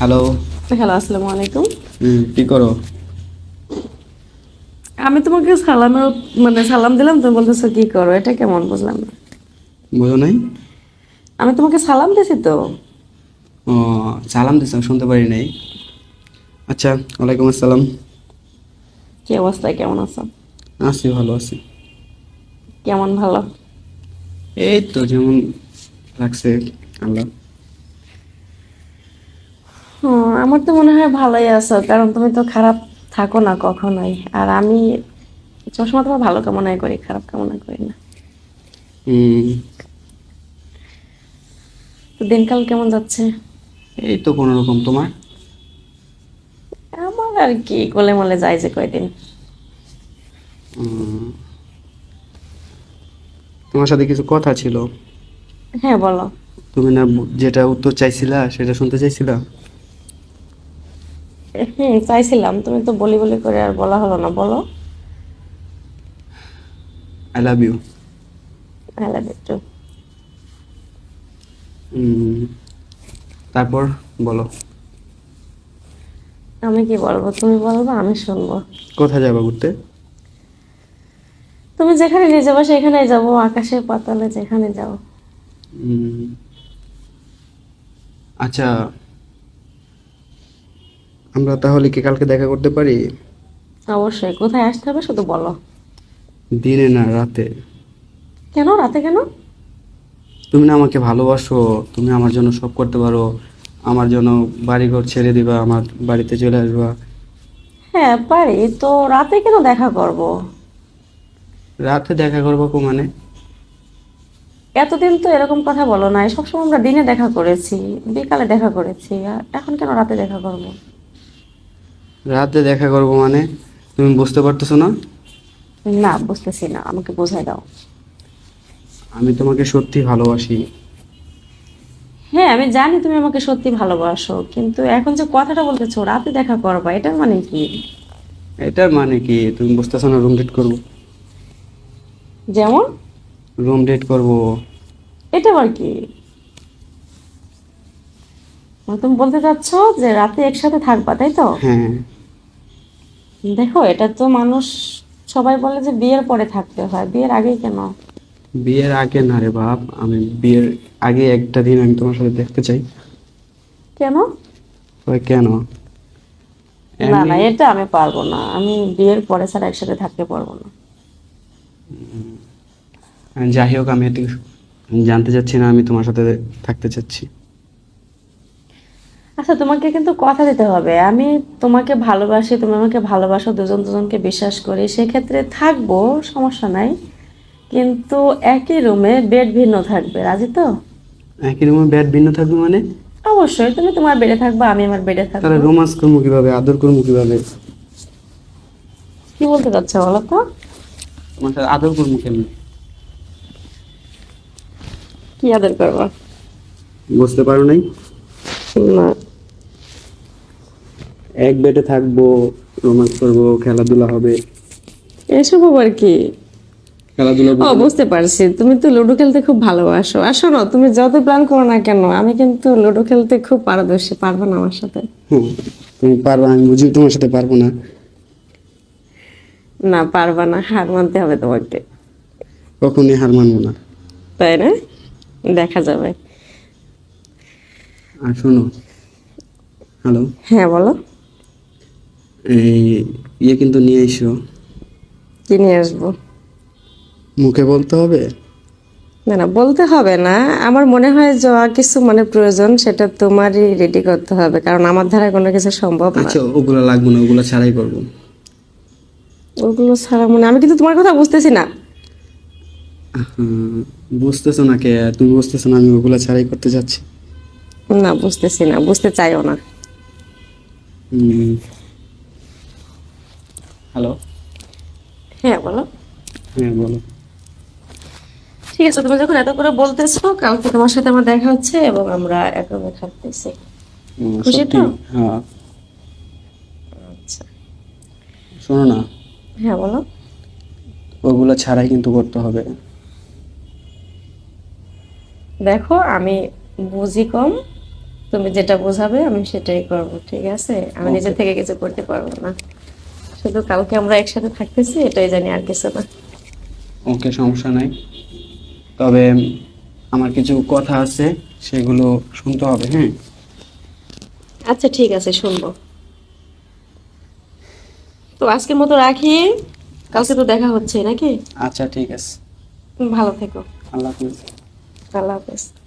Hello hello আসসালামু আলাইকুম। হুম কি করো? আমি তোমাকে সালামের মানে সালাম দিলাম তুমি বলতেছো কি করো? এটা কেমন বুঝলাম না। বোঝো নাই? আমি তোমাকে সালাম দিছি তো। ও সালাম দিস শুনতে পারি নাই। আচ্ছা ওয়ালাইকুম আসসালাম। কি অবস্থায় কেমন আছো? আছি ভালো আছি। কেমন ভালো? এই তো যেমন লাগছে আল্লাহ। আমার তো মনে হয় ভালোই আছো কারণ তুমি তো খারাপ থাকো না কখনোই। আর আমি সবসময় তোমার ভালো কামনাই করি খারাপ কামনা করি না। হুম। তো দিনকাল কেমন যাচ্ছে? এই তো কোনো রকম তোমার? আমার আর কি গোলে মলে যায় যে কয়দিন। তোমার সাথে কিছু কথা ছিল? হ্যাঁ বলো। তুমি না যেটা উত্তর চাইছিলা সেটা শুনতে চাইছিলা? হুম চাইছিলাম। তুমি তো বলি বলি করে আর বলা হলো না। বলো। I love you I love you too তারপর বলো। আমি কি বলব? তুমি বলব আমি শুনব। কোথায় যাবা ঘুরতে? তুমি যেখানে নিয়ে যাব সেখানেই যাব আকাশে পাতালে যেখানে যাও। আচ্ছা আমরা তাহলে কি কালকে দেখা করতে পারি? অবশ্যই। কোথায় আসতে হবে শুধু বলো। দিনে না রাতে। কেন? রাতে কেন? তুমি না আমাকে ভালোবাসো। তুমি আমার জন্য সব করতে পারো। আমার জন্য বাড়িঘর ছেড়ে দিবা আমার বাড়িতে চলে আসবা। হ্যাঁ পারি। তো রাতে কেন দেখা করব? রাতে দেখা করব কো মানে? এতদিন তো এরকম কথা বলো নাই। সবসময় আমরা দিনে দেখা করেছি বিকালে দেখা করেছি। আর এখন কেন রাতে দেখা করব? রাতে দেখা করব মানে? তুমি বুঝতে পারতেছো না? না বুঝতেছি না। আমাকে বোঝাই দাও। আমি তোমাকে সত্যি ভালোবাসি। হ্যাঁ আমি জানি তুমি আমাকে সত্যি ভালোবাসো কিন্তু এখন যে কথাটা বলতেছো রাতে দেখা করবা এটা মানে কি? এটা মানে কি? তুমি বুঝতেছো না রুম ডেট করব? যেমন? রুম ডেট করব। এটা আবার কি। তুমি বলতে চাচ্ছ যে রাতে একসাথে থাকবা তাই তো? হ্যাঁ। দেখো এটা তো মানুষ সবাই বলে যে বিয়ের পরে থাকতে হয়। বিয়ের আগেই কেন? বিয়ের আগে না রে বাপ আমি বিয়ের আগে একটা দিন আমি তোমার সাথে দেখতে চাই। কেন? ওই কেন? না না এটা আমি পারব না। আমি বিয়ের পরে ছাড়া একসাথে থাকতে পারব না। যাই হোক আমি জানতে চাচ্ছি না আমি তোমার সাথে থাকতে চাচ্ছি। আচ্ছা তোমাকে কিন্তু কথা দিতে হবে। আমি তোমাকে ভালোবাসি তুমি আমাকে ভালোবাসো দুজন দুজনকে বিশ্বাস করি। সেক্ষেত্রে থাকব সমস্যা নাই। কিন্তু একই রুমে বেড ভিন্ন থাকবে রাজি তো? একই রুমে ব্যাট ভিন্ন থাকবে মানে? অবশ্যই তুমি তোমার বেডে থাকবা আমি আমার বেডে থাকব। তাহলে রোমান্স করব কীভাবে? আদর করব কীভাবে? কি বলতে চাচ্ছ বলো তো? তোমার সাথে আদর করব কেমনি? কি আদর করব? বুঝতে পারো নাই? না। এক বেডে থাকব রোমান্স করব খেলাধুলা হবে। এসব আবার কি? খেলাধুলা ও বুঝতে পারছি। তুমি তো লুডো খেলতে খুব ভালোবাসো। আর শোনো তুমি যত প্ল্যান করো না কেন আমি কিন্তু লুডো খেলতে খুব পারদর্শী পারব না আমার সাথে। তুমি পারবা আমি বুঝি তোমার সাথে পারব না। না পারবা না হার মানতে হবে তোমাকে। কখনই হার মানবো না। তাই না? দেখা যাবে। আর শোনো হ্যালো। হ্যাঁ বলো। এই ইয়ে কিন্তু নিয়ে এসো। কি নিয়ে আসব? মুখে বলতে হবে? না না বলতে হবে না। আমার মনে হয় যা কিছু মানে প্রয়োজন সেটা তোমারই রেডি করতে হবে কারণ আমার দ্বারা কোনো কিছু সম্ভব না। আচ্ছা ওগুলো লাগবে না ওগুলো ছাড়াই করব। ওগুলো ছাড়া মানে আমি কিন্তু তোমার কথা বুঝতেছি না। বুঝতেছো না কে? তুমি বুঝতেছো না আমি ওগুলো ছাড়াই করতে যাচ্ছি? না বুঝতেছি না বুঝতে চাইও না। হ্যালো হ্যাঁ বলো। হ্যাঁ বলো। ঠিক আছে তুমি যখন এত করে বলতেছো কালকে তোমার সাথে আমার দেখা হচ্ছে এবং আমরা হুম, খুশি তো? হ্যাঁ। আচ্ছা। শোনো না। হ্যাঁ বলো। ওগুলো ছাড়াই কিন্তু করতে হবে। দেখো আমি বুঝি কম তুমি যেটা বোঝাবে আমি সেটাই করব ঠিক আছে? আমি নিজে থেকে কিছু করতে পারব না। শুধু কালকে আমরা একসাথে থাকতেছি এটাই জানি আর কিছু না। ওকে সমস্যা নাই। তবে আমার কিছু কথা আছে সেগুলো শুনতে হবে হ্যাঁ? আচ্ছা ঠিক আছে শুনব। তো আজকের মতো রাখি কালকে তো দেখা হচ্ছে নাকি? আচ্ছা ঠিক আছে। ভালো থেকো। আল্লাহ হাফিজ। আল্লাহ হাফেজ।